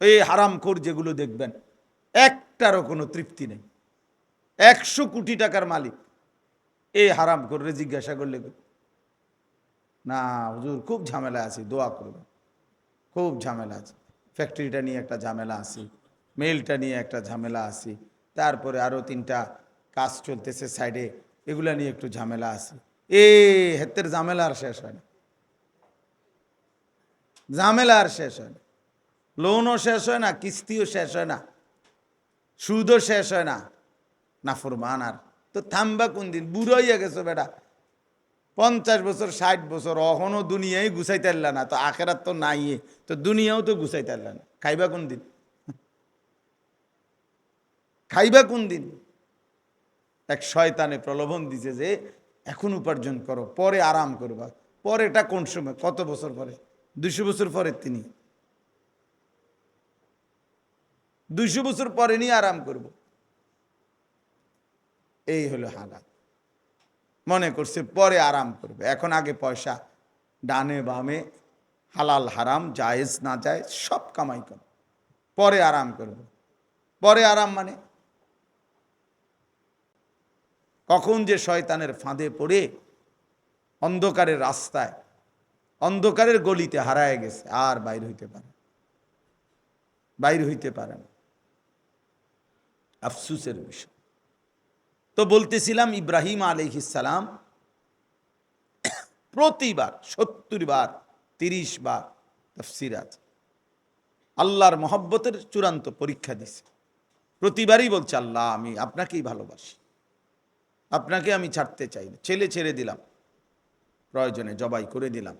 এই হারামখোর যেগুলো দেখবেন, একটারও কোনো তৃপ্তি নেই। একশো কোটি টাকার মালিক এই হারাম করে জিজ্ঞাসা করলে না হুজুর, খুব ঝামেলা আছে, দোয়া করবেন। খুব ঝামেলা আছে। ফ্যাক্টরিটা নিয়ে একটা ঝামেলা আছে মেলটা নিয়ে একটা ঝামেলা আছে, তারপরে আরও তিনটা কাজ চলতেছে সাইডে, এগুলা নিয়ে একটু ঝামেলা আছে। এ হেতের ঝামেলা আর শেষ হয় না। ঝামেলা আর শেষ হয় না। লোনও শেষ হয় না, কিস্তিও শেষ হয় না, সুদও শেষ হয় না। না নাফরমান আর। তো থামবা কোন দিন? বুড়ো হইয়া গেছো বেটা। পঞ্চাশ বছর, ষাট বছর অহনও দুনিয়ায় গুছাইতে পারলা না, তো আখেরাত তো নাই তো দুনিয়াও তো গুছাইতে পারলা না। খাইবা কোন দিন? খাইবা কোন দিন? এক শয়তানে প্রলোভন দিছে যে, এখন উপার্জন করো, পরে আরাম করবা। পরেটা কোন সময়? কত বছর পরে? দুশো বছর পরে তিনি। দুইশো বছর পরে নিয়ে আরাম করব। এই হলো হালাত। মনে করছে পরে আরাম করবে। এখন আগে পয়সা ডানে বামে, হালাল হারাম, জায়েজ না যায় সব কামাই করবে। পরে আরাম করবে। পরে আরাম মানে? কখন যে শয়তানের ফাঁদে পড়ে, অন্ধকারের রাস্তায়, অন্ধকারের গলিতে হারায় গেছে, আর বাইর হইতে পারে বাইর হইতে পারে না। আফসুসের বিষয়। তো বলতেছিলাম ইব্রাহিম আলহিসাম প্রতিবার, সত্তর বার, তিরিশ বার তফসির আছে। আল্লাহর মহব্বতের চূড়ান্ত পরীক্ষা দিছে। প্রতিবারই বলছে, আল্লাহ, আমি আপনাকেই ভালোবাসি। আপনাকে আমি ছাড়তে চাই না। ছেলে ছেড়ে দিলাম। প্রয়োজনে জবাই করে দিলাম।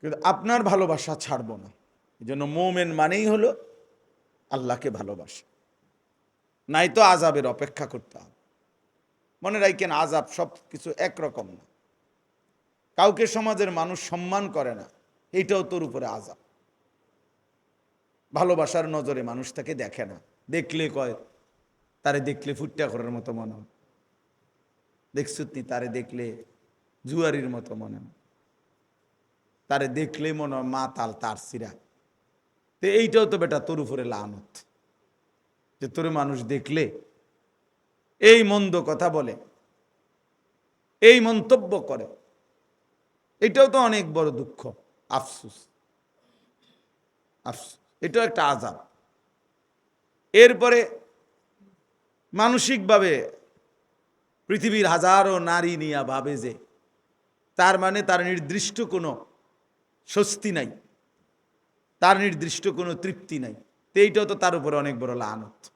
কিন্তু আপনার ভালোবাসা ছাড়বো না। এই জন্য মোমেন মানেই হলো আল্লাহকে ভালোবাসা। নাই তো আজাবের অপেক্ষা করতে হবে। মনে রাখেন আজাব সব কিছু একরকম না। কাউকে সমাজের মানুষ সম্মান করে না এইটাও তোর উপরে আজাব ভালোবাসার নজরে মানুষ তাকে দেখে না। দেখলে কয়, তারে দেখলে ফুটটা করার মতো মনে হয়। দেখছুতনি, তারে দেখলে জুয়ারির মতো মনে হয়। তারে দেখলে মনে হয় মা তাল তার সিরা। তো এইটাও তো বেটা তোর উপরে লানত। যে তোর মানুষ দেখলে, এই মন্দ কথা বলে, এই মন্তব্য করে, এটাও তো অনেক বড় দুঃখ, আফসুস। আফসুস। এটাও একটা আজাব এরপরে মানসিকভাবে পৃথিবীর হাজারো নারী নিয়া ভাবে যে, তার মানে তার নির্দিষ্ট কোনো স্বস্তি নাই, তার নির্দিষ্ট কোনো তৃপ্তি নাই। এইটাও তো তার উপরে অনেক বড় লানত।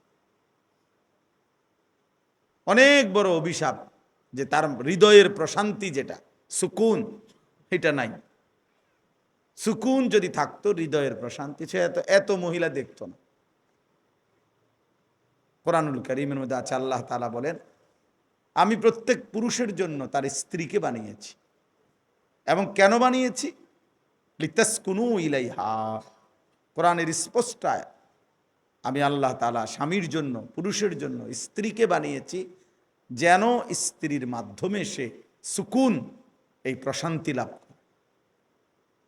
অনেক বড় অভিশাপ যে তার হৃদয়ের প্রশান্তি যেটা, সুকুন, এটা নাই। সুকুন যদি থাকতো, হৃদয়ের প্রশান্তি, সে এত এত মহিলা দেখতো না। কোরআনুল করিমের মধ্যে আছে, আল্লাহ তালা বলেন, আমি প্রত্যেক পুরুষের জন্য তার স্ত্রীকে বানিয়েছি। এবং কেন বানিয়েছি? লিতাসকুনু ইলাইহা। কোরআনের স্পষ্ট আয়াত। আমি আল্লাহ তালা স্বামীর জন্য, পুরুষের জন্য স্ত্রীকে বানিয়েছি যেন স্ত্রীর মাধ্যমে সে সুকুন, এই প্রশান্তি লাভ করে।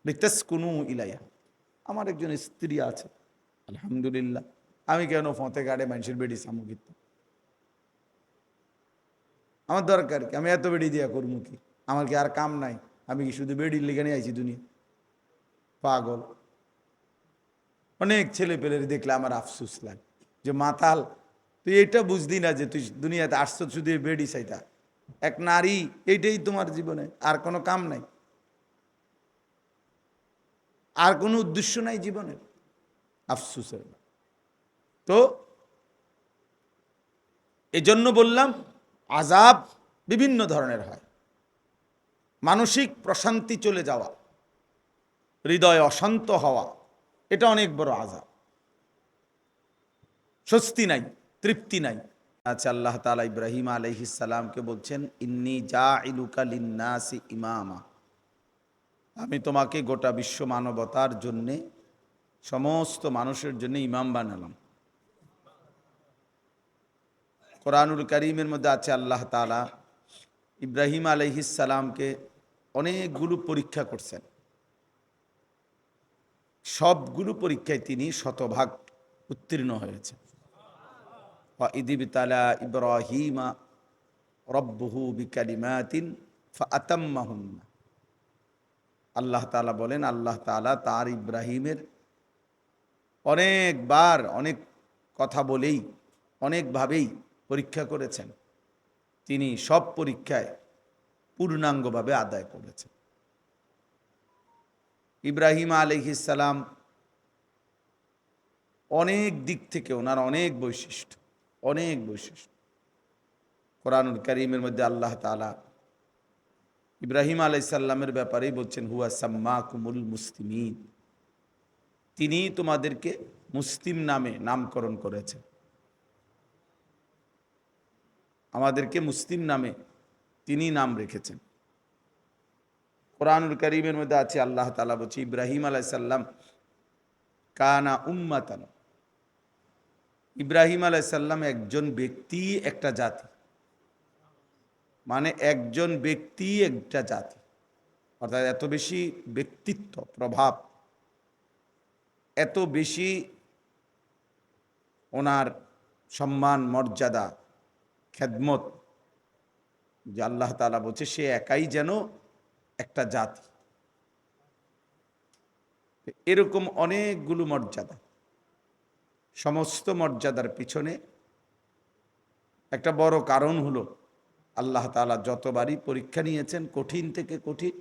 লিতাসকুনু ইলাইহা। আমার একজন স্ত্রী আছে, আলহামদুলিল্লাহ। আমি কেন ফতে গাড়ে মানুষের বেডি সামুকিত আমার দরকার কি? আমি এত বেডি দিয়া করব কি? আমার কি আর কাম নাই? আমি কি শুধু বেডির লিখে নিয়ে আইছি দুনিয়া? পাগল। অনেক ছেলে পেলের দেখলে আমার আফসুস লাগে যে, মাতাল, তুই এটা বুঝলি না যে, তুই দুনিয়াতে আসছো শুধু বেডি চাইতা এক নারী, এইটাই তোমার জীবনে, আর কোনো কাম নাই। আর কোনো উদ্দেশ্য নাই জীবনের। আফসুসের তো, এজন্য বললাম আজাব বিভিন্ন ধরনের হয়। মানসিক প্রশান্তি চলে যাওয়া, হৃদয় অশান্ত হওয়া এটা অনেক বড় আজাব স্বস্তি নাই, তৃপ্তি নাই। আচ্ছা আল্লাহ তালা ইব্রাহিম আলহিসাল্লামকে বলছেন, ইন্নি যা ইলুকা লিন্নাসি ইমামা। আমি তোমাকে গোটা বিশ্ব মানবতার জন্যে, সমস্ত মানুষের জন্য ইমাম বানালাম। কোরআনুল করিমের মধ্যে আছে আল্লাহ তালা ইব্রাহিম আলহিসাল্লামকে অনেকগুলো পরীক্ষা করছেন। সবগুলো পরীক্ষায় তিনি শতভাগ উত্তীর্ণ হয়েছে ইদিবতালা ইব্রাহিমা রব্বহু বিকালিমাতিন ফাতাম্মাহুন্না আল্লাহ তালা বলেন, আল্লাহ তাআলা তার ইব্রাহিমের অনেকবার অনেক কথা বলেই, অনেকভাবেই পরীক্ষা করেছেন। তিনি সব পরীক্ষায় পূর্ণাঙ্গভাবে আদায় করেছেন। ইব্রাহিম আলহিসাল্লাম অনেক দিক থেকে ওনার অনেক বৈশিষ্ট্য অনেক বৈশিষ্ট্য। কোরআনুল করিমের মধ্যে আল্লাহ তালা ইব্রাহিম আলাইসাল্লামের ব্যাপারেই বলছেন, হুয়া সাম্মা কুমুল মুসলিমিন। তিনি তোমাদেরকে মুসলিম নামে নামকরণ করেছেন। আমাদেরকে মুসলিম নামে তিনি নাম রেখেছেন। কোরআনুল করিমের মধ্যে আছে আল্লাহ তালা বলছে, ইব্রাহিম আলাইসাল্লাম কানা উম্মাতান। ইব্রাহিম আলাইসাল্লাম একজন ব্যক্তি, একটা জাতি। মানে একজন ব্যক্তি, একটা জাতি। অর্থাৎ এত বেশি ব্যক্তিত্ব, প্রভাব। এত বেশি ওনার সম্মান, মর্যাদা, খেদমত যে আল্লাহ তালা বলছে, সে একাই যেন একটা জাতি। এরকম অনেকগুলো মর্যাদা। সমস্ত মর্যাদার পিছনে একটা বড় কারণ হলো, আল্লাহ তালা যতবারই পরীক্ষা নিয়েছেন, কঠিন থেকে কঠিন,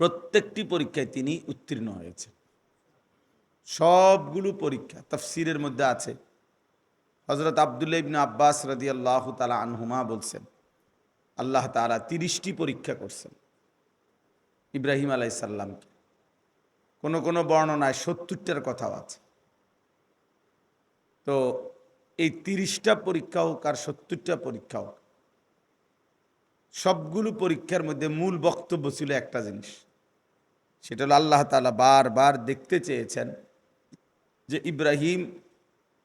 প্রত্যেকটি পরীক্ষায় তিনি উত্তীর্ণ হয়েছে সবগুলো পরীক্ষা তফসিরের মধ্যে আছে। হজরত আবদুল্লা ইবিন আব্বাস রাজি আল্লাহ তালা আনহুমা বলছেন আল্লাহ তালা তিরিশটি পরীক্ষা করছেন ইব্রাহিম আলাইসাল্লামকে কোনো কোনো বর্ণনায় সত্তরটার কথাও আছে। তো এই তিরিশটা পরীক্ষা হোক আর সত্তরটা পরীক্ষা হোক, সবগুলো পরীক্ষার মধ্যে মূল বক্তব্য ছিল একটা জিনিস। সেটা হলো আল্লাহ তালা বারবার দেখতে চেয়েছেন যে ইব্রাহিম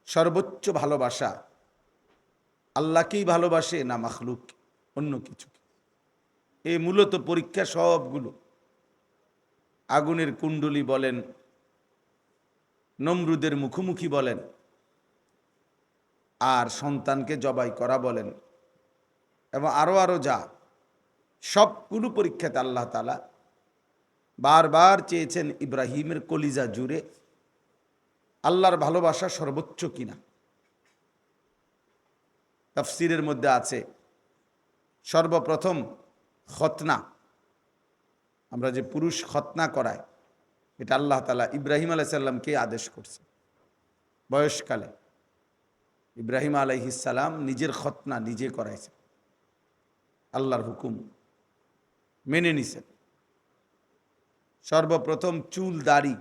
সর্বোচ্চ ভালোবাসা আল্লাহকেই ভালোবাসে না মাখলুক অন্য কিছু এই মূলত পরীক্ষা সবগুলো। আগুনের কুণ্ডলি বলেন, নমরুদের মুখোমুখি বলেন, আর সন্তানকে জবাই করা বলেন, এবং আরও আরও যা। সবগুলো পরীক্ষাতে আল্লাহ তালা বারবার চেয়েছেন ইব্রাহিমের কলিজা জুড়ে আল্লাহর ভালোবাসা সর্বোচ্চ কিনা। তফসিরের মধ্যে আছে সর্বপ্রথম খতনা। আমরা যে পুরুষ খতনা করায়, এটা আল্লাহ তালা ইব্রাহিম আলাইসাল্লামকে আদেশ করছে? বয়সকালে। ইব্রাহিম আলাইহিসাল্লাম নিজের খতনা নিজে করাইছে। আল্লাহর হুকুম মেনে নিছেন। সর্বপ্রথম চুল দাড়ি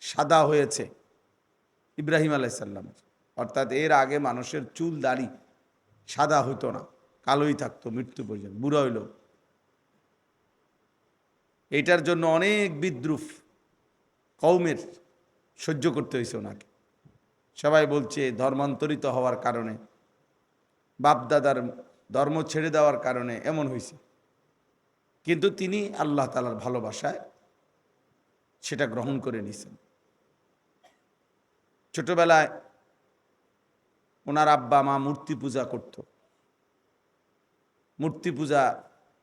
সাদা হয়েছে ইব্রাহিম আলাইসাল্লামের অর্থাৎ এর আগে মানুষের চুল দাড়ি সাদা হতো না। কালোই থাকতো, মৃত্যু পর্যন্ত বুড়ো হইল এটার জন্য অনেক বিদ্রুপ কৌমের সহ্য করতে হয়েছে ওনাকে। সবাই বলছে, ধর্মান্তরিত হওয়ার কারণে, বাপদাদার ধর্ম ছেড়ে দেওয়ার কারণে এমন হয়েছে। কিন্তু তিনি আল্লাহ তালার ভালোবাসায় সেটা গ্রহণ করে নিছেন ছোটবেলায় ওনার আব্বা মা মূর্তি পূজা করত। মূর্তি পূজা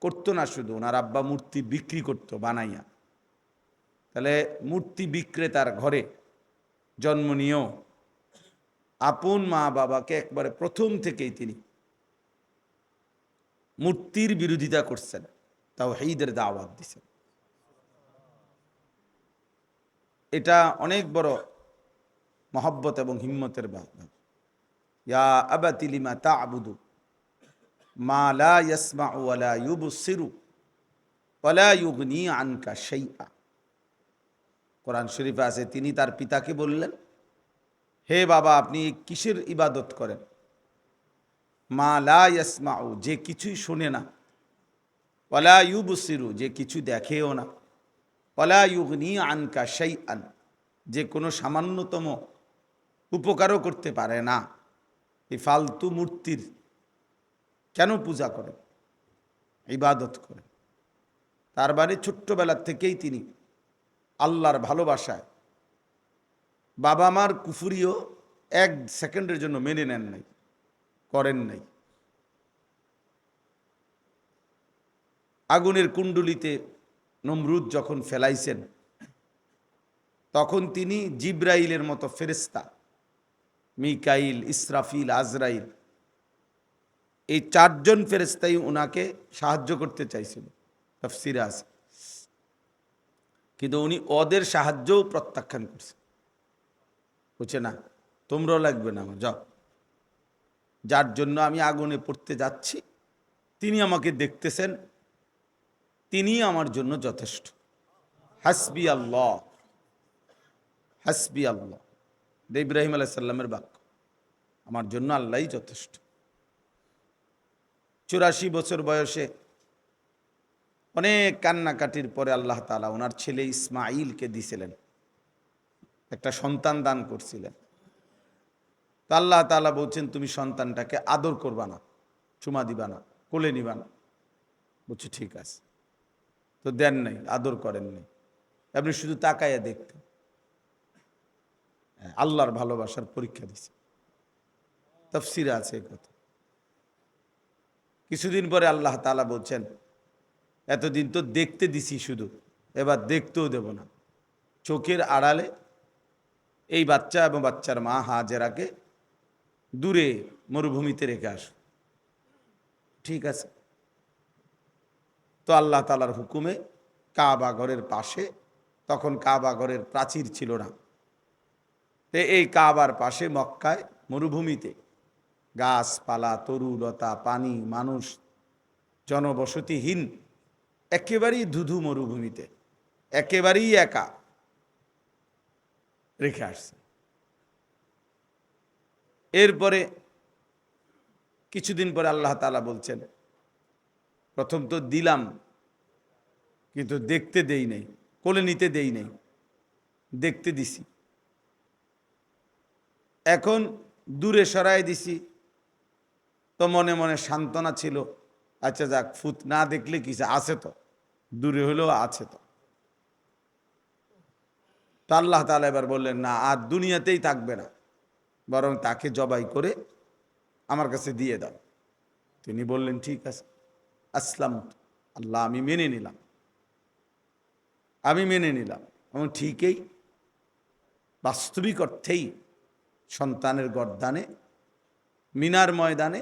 করতো না শুধু, ওনার আব্বা মূর্তি বিক্রি করত, বানাইয়া। তাহলে মূর্তি বিক্রেতার ঘরে জন্ম নিয়েও আপন মা বাবাকে একবারে প্রথম থেকেই তিনি মূর্তির বিরোধিতা করছেন তাও হেইদের দাওয়াত দিছেন। এটা অনেক বড় মহব্বত এবং হিম্মতের ব্যাপার। ইয়া আবাতিলিমা তা আবুদু মা লা ইয়াসমা ওয়ালা ইউবসিরু ওয়ালা ইউগনি আনকা শাইআ। কোরআন শরীফে আছে, তিনি তার পিতাকে বললেন, হে বাবা, আপনি কিসের ইবাদত করেন? মা লা ইয়াসমাউ, যে কিছুই শোনে না। ওয়ালা ইউবসিরু, যে কিছু দেখেও না। ওয়ালা ইউগনি আনকা শাইআন, যে কোনো সামান্যতম উপকারও করতে পারে না। এই ফালতু মূর্তির কেন পূজা করেন? ইবাদত করেন। তার বাড়ি ছোট্টবেলার থেকেই তিনি আল্লাহর ভালোবাসায় বাবা মার কুফুরিও এক সেকেন্ডের জন্য মেনে নেন নাই, করেন নাই। আগুনের কুণ্ডুলিতে নমরুদ যখন ফেলাইছেন, তখন তিনি জিব্রাইলের মতো ফেরেস্তা মিকাইল, ইসরাফিল, আজরাইল এই চারজন ফেরেস্তাই ওনাকে সাহায্য করতে চাইছিল। তফসিরে আছে। কিন্তু উনি ওদের সাহায্যও প্রত্যাখ্যান করছে। বলছে, না, তোমরাও লাগবে না আমার, যাও। যার জন্য আমি আগুনে পড়তে যাচ্ছি, তিনি আমাকে দেখতেছেন তিনি আমার জন্য যথেষ্ট। হাসবি আল্লাহ হাসবি আল্লাহ। ইব্রাহিম আলাইসাল্লামের বাক্য। আমার জন্য আল্লাহই যথেষ্ট। চুরাশি বছর বয়সে অনেক কান্নাকাটির পরে আল্লাহ তালা ওনার ছেলে ইসমাইলকে দিছিলেন। একটা সন্তান দান করছিলেন। তো আল্লাহ তালা বলছেন তুমি সন্তানটাকে আদর করবা না চুমা দিবা না কোলে নিবা না। বলছে ঠিক আছে। তো দেন নাই আদর করেন নাই। আপনি শুধু তাকাইয়া দেখতেন হ্যাঁ, আল্লাহর ভালোবাসার পরীক্ষা দিছে। তফসিরা আছে কথা। কিছুদিন পরে আল্লাহ তালা বলছেন, এতদিন তো দেখতে দিছি শুধু, এবার দেখতেও দেব না। চোখের আড়ালে এই বাচ্চা এবং বাচ্চার মা হাজেরাকে দূরে মরুভূমিতে রেখে আস। ঠিক আছে। তো আল্লাহ তালার হুকুমে কাবা ঘরের পাশে, তখন কাবা ঘরের প্রাচীর ছিল না। এই কাবার পাশে মক্কায় মরুভূমিতে গাছপালা, তরুলতা, পানি, মানুষ, জনবসতিহীন, একেবারেই ধুধু মরুভূমিতে, একেবারেই একা রেখে আসছে। এরপরে কিছুদিন পরে আল্লাহ তালা বলছেন, প্রথম তো দিলাম, কিন্তু দেখতে দেই নাই, কোলে নিতে দেই নাই, দেখতে দিছি। এখন দূরে সরাই দিছি তো মনে মনে সান্ত্বনা ছিল আচ্ছা যাক, ফুত না দেখলে কিছু আছে তো, দূরে হলেও আছে তো। আল্লাহ তালা এবার বললেন, না, আর দুনিয়াতেই থাকবে না, বরং তাকে জবাই করে আমার কাছে দিয়ে দাও। তিনি বললেন, ঠিক আছে। আসলাম, আল্লাহ, আমি মেনে নিলাম। আমি মেনে নিলাম। এবং ঠিকই, বাস্তবিক অর্থেই সন্তানের গর্দানে, মিনার ময়দানে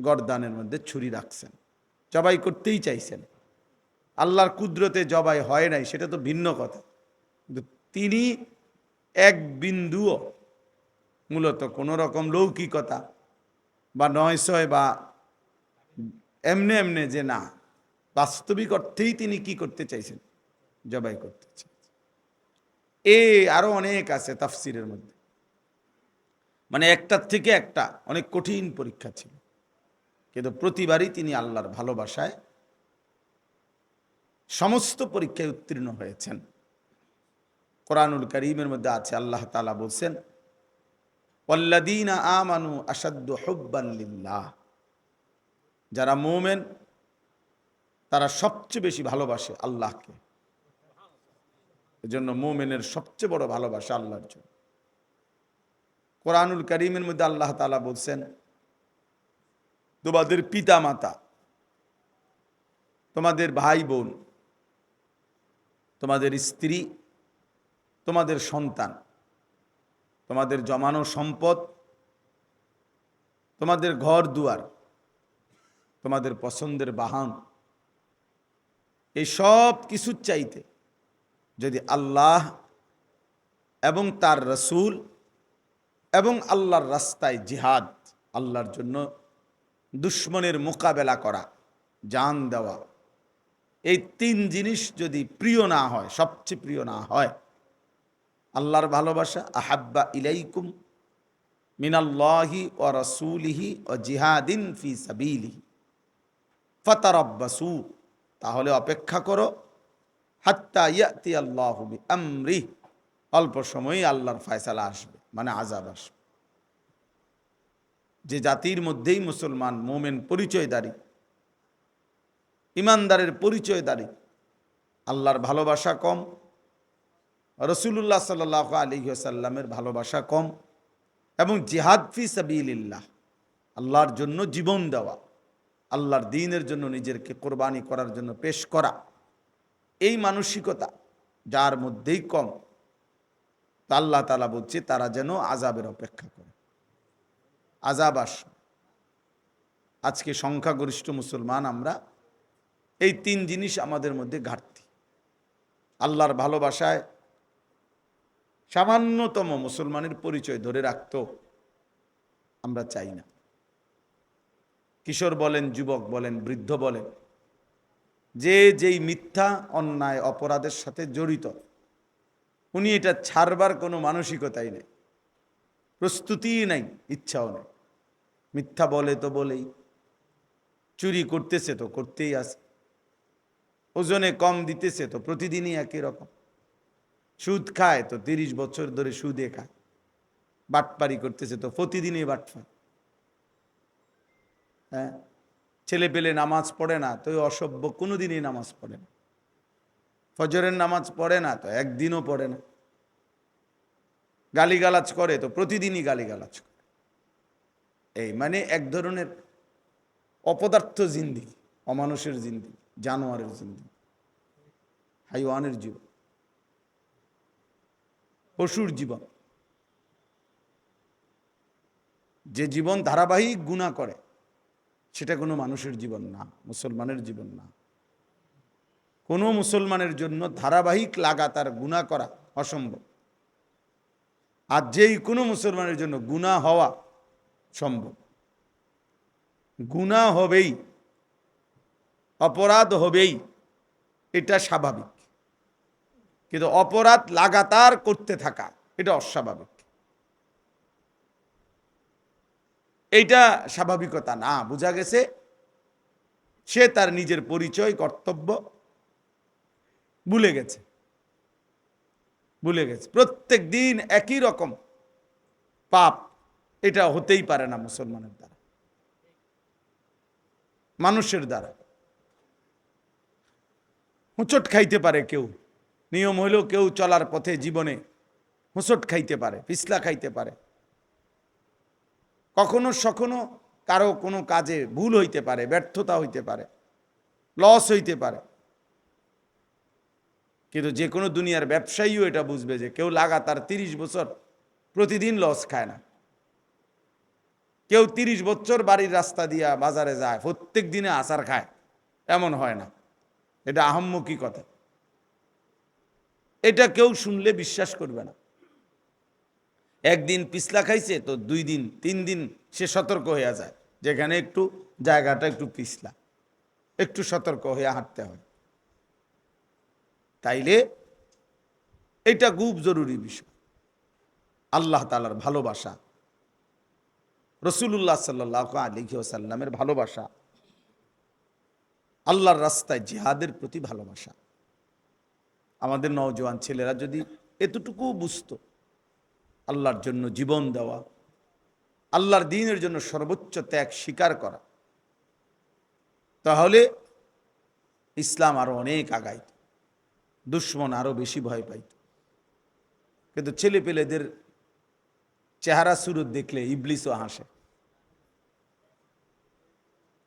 গর্দানের মধ্যে ছুরি রাখছেন। জবাই করতেই চাইছেন। আল্লাহর কুদরতে জবাই হয় নাই, সেটা তো ভিন্ন কথা। কিন্তু তিনি এক বিন্দুও মূলত কোনো রকম লৌকিকতা বা নয়সয় বা এমনে এমনে যে না, বাস্তবিক অর্থেই তিনি কি করতে চাইছেন? জবাই করতে চাইছেন। এ আরও অনেক আছে তাফসিরের মধ্যে। মানে একটার থেকে একটা অনেক কঠিন পরীক্ষা ছিল। কিন্তু প্রতিবারই তিনি আল্লাহর ভালোবাসায় সমস্ত পরীক্ষায় উত্তীর্ণ হয়েছেন। কোরআনুল করিমের মধ্যে আছে, আল্লাহ তালা বলছেন পল্লাদিনা আমানু আসাদ্দ হব্বাল্লিল্লাহ যারা মোমেন, তারা সবচেয়ে বেশি ভালোবাসে আল্লাহকে। এজন্য মোমেনের সবচেয়ে বড় ভালোবাসা আল্লাহর জন্য। কোরআনুল করিমের মধ্যে আল্লাহ তালা বলছেন তোমাদের পিতা মাতা তোমাদের ভাই বোন, তোমাদের স্ত্রী, তোমাদের সন্তান, তোমাদের জমানো সম্পদ, তোমাদের ঘর দুয়ার, তোমাদের পছন্দের বাহন এই সব কিছুর চাইতে যদি আল্লাহ এবং তার রসুল এবং আল্লাহর রাস্তায় জিহাদ আল্লাহর জন্য দুশ্মনের মোকাবেলা করা, জান দেওয়া। এই তিন জিনিস যদি প্রিয় না হয়, সবচেয়ে প্রিয় না হয়, আল্লাহর ভালোবাসা, আহাব্বা ইলাইকুম মিনাল্লাহি ও রসুলিহি ও জিহাদিন ফি সাবিলিহি। ফতারব্বাসু, তাহলে অপেক্ষা করো, হাত্তা ইয়াতি আল্লাহ আমরি অল্প সময়ই আল্লাহর ফয়সালা আসবে মানে আজাব আসবে। যে জাতির মধ্যেই মুসলমান, মোমেন পরিচয়দারী, ইমানদারের পরিচয়দারী, আল্লাহর ভালোবাসা কম রসুল্লাহ সাল আলী সাল্লামের ভালোবাসা কম এবং জিহাদ ফি সাবিল্লাহ আল্লাহর জন্য জীবন দেওয়া, আল্লাহর দিনের জন্য নিজেরকে কোরবানি করার জন্য পেশ করা, এই মানসিকতা যার মধ্যেই কম, তা আল্লাহ তালা বলছে তারা যেন আজাবের অপেক্ষা করে। আজাব আস। আজকে সংখ্যাগরিষ্ঠ মুসলমান আমরা, এই তিন জিনিস আমাদের মধ্যে ঘাটতি। আল্লাহর ভালোবাসায় সামান্যতম মুসলমানের পরিচয় ধরে রাখতো আমরা চাই না। কিশোর বলেন, যুবক বলেন, বৃদ্ধ বলেন, যে যেই মিথ্যা, অন্যায়, অপরাধের সাথে জড়িত, উনি এটা ছাড়বার কোনো মানসিকতাই নেই, প্রস্তুতিই নাই, ইচ্ছাও নেই। মিথ্যা বলে তো বলেই। চুরি করতেছে তো করতেই আসে ওজনে কম দিতেছে তো প্রতিদিনই একই রকম। সুদ খায় তো তিরিশ বছর ধরে সুদে খায়। বাটপারি করতেছে তো প্রতিদিনই বাটফার হ্যাঁ? ছেলে পেলে নামাজ পড়ে না তো অসভ্য কোনোদিনই নামাজ পড়ে না। ফজরের নামাজ পড়ে না তো একদিনও পড়ে না। গালিগালাজ করে তো প্রতিদিনই গালিগালাজ করে। এই মানে এক ধরনের অপদার্থ জিন্দিগি, অমানুষের জিন্দিগি, জানোয়ারের জিন্দিগি, হাইওয়ানের জীবন, পশুর জীবন। যে জীবন ধারাবাহিক গুণা করে, সেটা কোনো মানুষের জীবন না, মুসলমানের জীবন না। কোনো মুসলমানের জন্য ধারাবাহিক লাগাতার গুণা করা অসম্ভব। আর যেই কোনো মুসলমানের জন্য গুণা হওয়া সম্ভব। গুণা হবেই, অপরাধ হবেই, এটা স্বাভাবিক। কিন্তু অপরাধ লাগাতার করতে থাকা, এটা অস্বাভাবিক। এইটা স্বাভাবিকতা না, বোঝা গেছে? সে তার নিজের পরিচয়, কর্তব্য ভুলে গেছে। ভুলে গেছে। প্রত্যেক দিন একই রকম পাপ এটা হতেই পারে না মুসলমানের দ্বারা। মানুষের দ্বারা। হুঁচট খাইতে পারে কেউ। নিয়ম হইলেও কেউ চলার পথে জীবনে হুঁচট খাইতে পারে, পিছলা খাইতে পারে। কখনো সখনো কারও কোনো কাজে ভুল হইতে পারে, ব্যর্থতা হইতে পারে লস হইতে পারে। কিন্তু যে কোনো দুনিয়ার ব্যবসায়ীও এটা বুঝবে যে কেউ লাগাতার তিরিশ বছর প্রতিদিন লস খায় না। কেউ তিরিশ বছর বাড়ির রাস্তা দিয়া বাজারে যায়, প্রত্যেক দিনে আচার খায়। এমন হয় না। এটা আহম্মুখী কথা। এটা কেউ শুনলে বিশ্বাস করবে না। একদিন পিছলা খাইছে তো দুই দিন, তিন দিন সে সতর্ক হইয়া যায়, যেখানে একটু জায়গাটা একটু পিছলা। একটু সতর্ক হয়ে হাঁটতে হয়। তাইলে এটা খুব জরুরি বিষয়। আল্লাহ তালার ভালোবাসা। রসুল্লাহ সাল্লাহ আলী সাল্লামের ভালোবাসা আল্লাহর রাস্তায় জিহাদের প্রতি ভালোবাসা। আমাদের নওজোয়ান ছেলেরা যদি এতটুকু বুঝতো আল্লাহর জন্য জীবন দেওয়া, আল্লাহর দিনের জন্য সর্বোচ্চ ত্যাগ স্বীকার করা, তাহলে ইসলাম আরও অনেক আগাইত, দুশ্মন আরও বেশি ভয় পাইত। কিন্তু ছেলে পেলেদের চেহারা সুরত দেখলে ইবলিসও হাসে।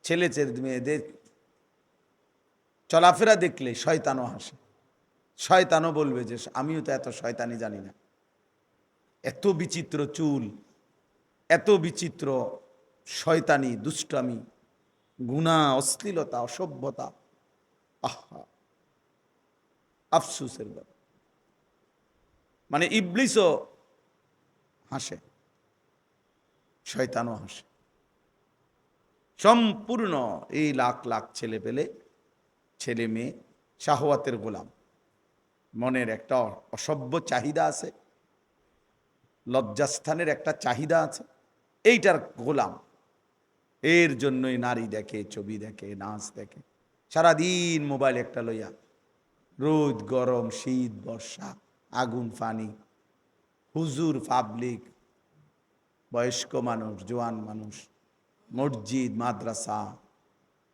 ছেলে মেয়েদের চলাফেরা দেখলে শয়তানও হাসে। শয়তানও বলবে যে, আমিও তো এত শয়তানি জানি না। এত বিচিত্র চুল, এত বিচিত্র শয়তানি, দুষ্টামি, গুণা, অশ্লীলতা, অসভ্যতা। আহা! আফসুসের ব্যাপার। মানে ইবলিসও হাসে, শয়তানও হাসে। সম্পূর্ণ এই লাখ লাখ ছেলে পেলে, ছেলে মেয়ে, শাহওয়াতের গোলাম। মনের একটা অসভ্য চাহিদা আছে, লজ্জাস্থানের একটা চাহিদা আছে, এইটার গোলাম। এর জন্যই নারী দেখে, ছবি দেখে, নাচ দেখে, সারাদিন মোবাইল একটা লইয়া, রোদ, গরম, শীত, বর্ষা, আগুন, ফানি, হুজুর, পাবলিক, বয়স্ক মানুষ, জোয়ান মানুষ মসজিদ, মাদ্রাসা,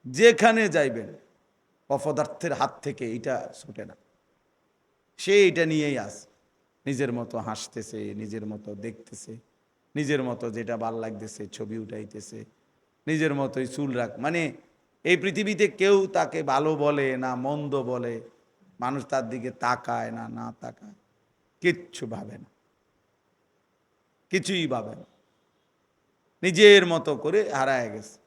যেখানে যাইবেন, অপদার্থের হাত থেকে এটা ছুটে না। সে এটা নিয়েই আস। নিজের মতো হাসতেছে, নিজের মতো দেখতেছে, নিজের মতো যেটা ভালো লাগতেছে, ছবি উঠাইতেছে, নিজের মতোই চুল রাখ মানে এই পৃথিবীতে কেউ তাকে ভালো বলে না মন্দ বলে, মানুষ তার দিকে তাকায় না না তাকায়, কিচ্ছু ভাবে না। কিছুই ভাবে না। নিজের মতো করে হারায় গেছে।